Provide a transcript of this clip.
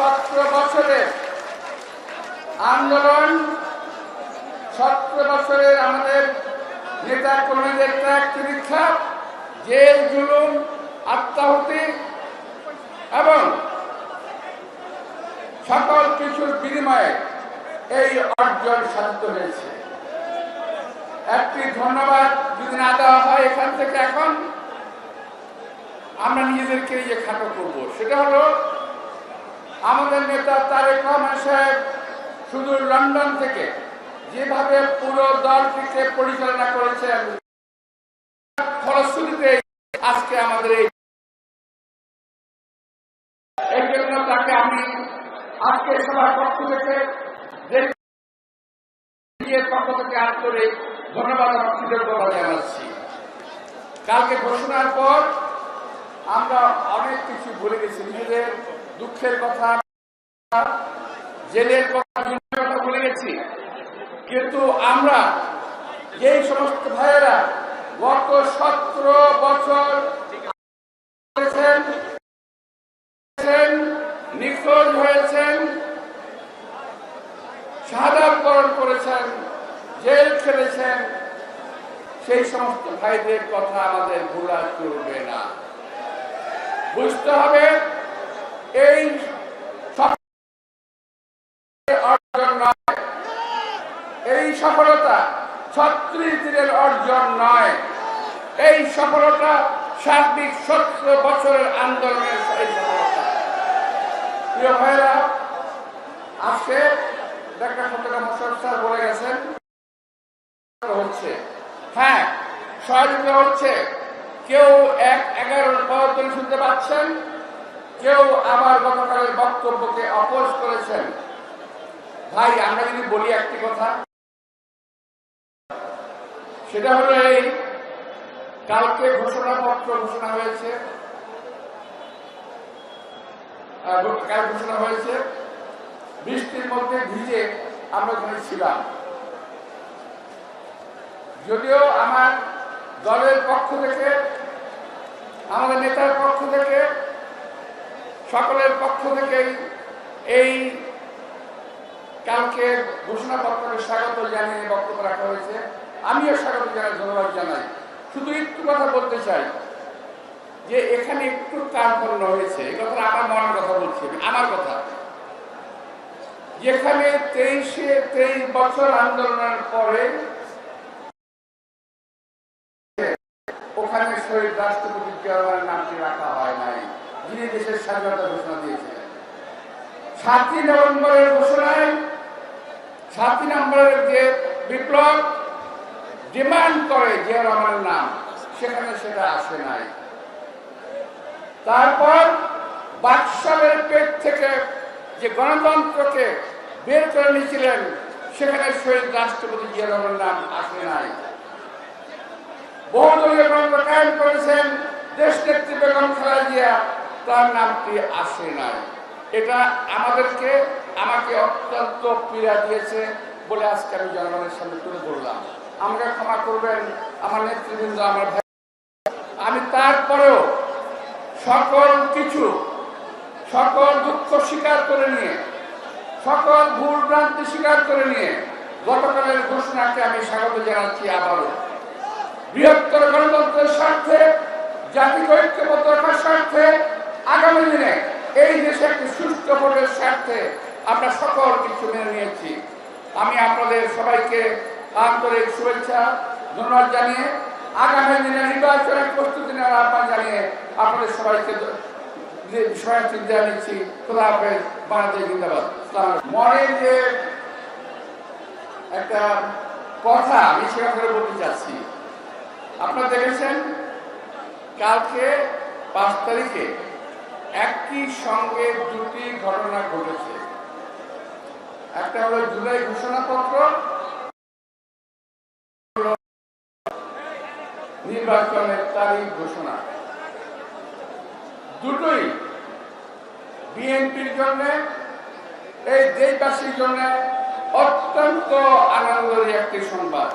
সতেরো বছরের আন্দোলন, সতেরো বছরের আমাদের নেতা কর্মীদের ত্যাগ পরীক্ষা জেল, জুলুম, আত্মাহুতি এবং সকল কিছুর বিনিময়ে এই অর্জন সাধিত হয়েছে। একটি ধন্যবাদ যদি না দেওয়া হয় এখান থেকে এখন আমরা নিজেদেরকে যে খাটো করব, সেটা হলো আমাদের নেতা তারেক রহমান সাহেব শুধু লন্ডন থেকে যেভাবে পুরো দলটিকে পরিচালনা করেছেন, ফলশ্রুতিতে আজকে আমাদের এই জন্য তাকে আমি আজকে সবার পক্ষ থেকে পক্ষ থেকে আন্তরিক ধন্যবাদ এবং কৃতজ্ঞতা জানাচ্ছি। কালকে ঘোষণার পর আমরা অনেক কিছু ভুলে গেছি নিজেদের দুঃখের কথা জেলের কথা কথা ভুলে গেছি। কিন্তু আমরা, যেই সমস্ত ভাইয়েরা গত সতেরো বছর নিখোঁজ হয়েছেন শাহাদাত বরণ করেছেন, জেল খেলেছেন, সেই সমস্ত ভাইদের কথা আমাদের ভোলা চলবে না। বুঝতে হবে এই অর্জন নয়। এই সফলতা ছত্রিশ দিনের অর্জন নয়। এই সফলতা সার্বিক সতেরো বছরের আন্দোলনের প্রিয় ভাইরা আজকে ডাক্তার ফটোকা মোশারফ স্যার বলে গেছেন, হচ্ছে হ্যাঁ সহযোগিতা হচ্ছে, কেউ এক এগারোর পদতন শুনতে পাচ্ছেন কেউ আমার গতকালের বক্তব্যকে অপোজ করেছেন। ভাই, আমরা যদি বলি একটি কথা, সেটা হলো এই, কালকে ঘোষণাপত্র ঘোষণা হয়েছে। কাল ঘোষণা হয়েছে। বৃষ্টির মধ্যে ভিজে আমরা ওখানে ছিলাম। যদিও আমার দলের পক্ষ থেকে, আমাদের নেতার পক্ষ থেকে সকলের পক্ষ থেকেই এই কালকে ঘোষণাপত্রকে স্বাগত জানিয়ে বক্তব্য রাখা হয়েছে। আমিও স্বাগত জানাই, ধন্যবাদ জানাই। শুধু একটু কথা বলতে চাই যে এখানে একটু কার্পণ্য হয়েছে। কথা আমার মনের কথা বলছি আমার কথা। যেখানে তেইশে, তেইশ বছর আন্দোলনের পরে ওখানে শহীদ রাষ্ট্রপতি জিয়াউর নামটি রাখা হয় নাই। যিনি দেশের স্বাধীনতা ঘোষণা দিয়েছিলেন। সাতই নভেম্বরের ঘোষণায়, সাতই নম্বরের যে বিপ্লব ডিমান্ড করে জিয়া রহমানের নাম, সেখানে সেটা আসে নাই। তারপর বাদশাহের পেট থেকে যে গণতন্ত্রকে বের করে নিয়েছিলেন, সেখানে শহীদ রাষ্ট্রপতি জিয়া রহমানের নাম আসে নাই। বহুদলীয় গণতন্ত্র কায়েম করেছেন দেশ নেত্রী বেগম খালেদা জিয়া। তার নামটি আসে নাই। এটা আমাদেরকে, আমাকে অত্যন্ত পীড়া দিয়েছে বলে আজকে আমি জনগণের সামনে তুলে ধরলাম। আমাকে ক্ষমা করবেন, আমার নেতৃবৃন্দ, আমার আমি তারপরেও সকল কিছু, সকল দুঃখ স্বীকার করে নিয়ে, সকল ভুল ভ্রান্তি স্বীকার করে নিয়ে গতকালের ঘোষণাকে আমি স্বাগত জানাচ্ছি আবারও। বৃহত্তর গণতন্ত্রের স্বার্থে, জাতিকে ঐক্যবদ্ধ রাখার স্বার্থে আগামী দিনে এই দেশে একটি সুস্থ ভোটের স্বার্থে আমরা সকল কিছু মেনে নিয়েছি। আমি আপনাদের সবাইকে আন্তরিক শুভেচ্ছা, ধন্যবাদ জানিয়ে আগামী দিনে নির্বাচনের প্রস্তুতি নেওয়ার আহ্বান জানিয়ে আপনাদের সবাইকে জিন্দাবাদ। মনে যে একটা আমি কথা বলতে আপনারা দেখেছেন? কালকে পাঁচ তারিখে একই সঙ্গে দুটি ঘটনা ঘটেছে। একটা হলো জুলাই ঘোষণাপত্র, নির্বাচনের তারিখ ঘোষণা। দুটোই বিএনপির জন্য, এই দেশবাসীর জন্য অত্যন্ত আনন্দের একটি সংবাদ।